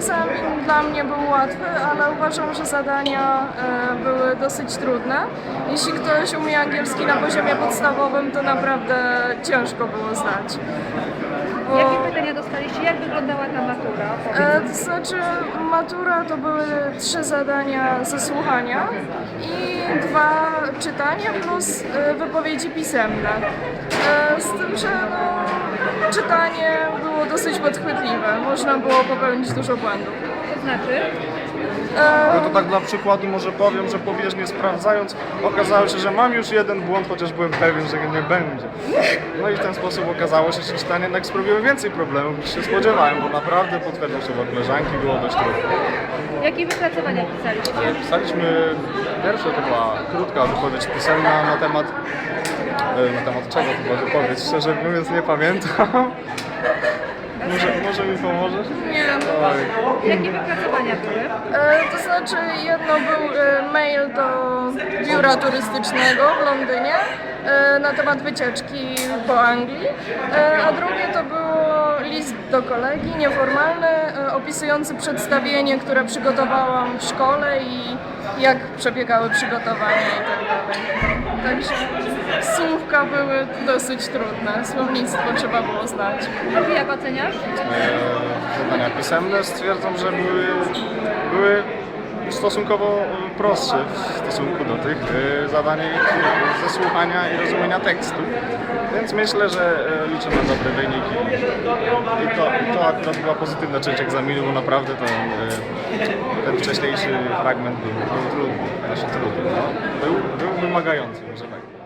egzamin dla mnie był łatwy, ale uważam, że zadania e, były dosyć trudne. Jeśli ktoś umie angielski na poziomie podstawowym, to naprawdę ciężko było zdać. Bo- Jakie pytania dostaliście? Jak wyglądała ta matura? E, to znaczy matura to były trzy zadania ze słuchania i dwa czytania plus e, wypowiedzi pisemne. E, z tym, że no, czytanie było dosyć podchwytliwe, można było popełnić dużo błędów. To znaczy? E, No to tak dla przykładu może powiem, że pobieżnie sprawdzając okazało się, że mam już jeden błąd, chociaż byłem pewien, że go nie będzie. No i w ten sposób okazało się, że czytanie jednak sprawiło więcej problemów niż się spodziewałem, bo naprawdę potwierdzą słowa koleżanki, było dość trudno. Jakie wypracowania pisaliście? Pisaliśmy, pierwsze to była krótka wypowiedź pisemna na temat, na temat czego to była wypowiedź, szczerze mówiąc nie pamiętam. Może, może mi pomożesz? nie, Oj. Jakie wypracowania były? E, To znaczy jedno był e, mail do biura turystycznego w Londynie e, na temat wycieczki po Anglii, e, a drugie to było list do kolegi nieformalny e, opisujący przedstawienie, które przygotowałam w szkole i jak przebiegały przygotowania i tak dalej. Także słówka były dosyć trudne, słownictwo trzeba było znać. A ty jak oceniasz? e, zadania pisemne stwierdzam, że były, były stosunkowo e, prostsze w stosunku do tych e, zadań ze słuchania i rozumienia tekstu. Więc myślę, że e, liczę na dobre wyniki. I to, i to akurat była pozytywna część egzaminu, bo naprawdę ten, e, ten wcześniejszy fragment był, był trudny, znaczy trudny, no. był, był wymagający, może tak.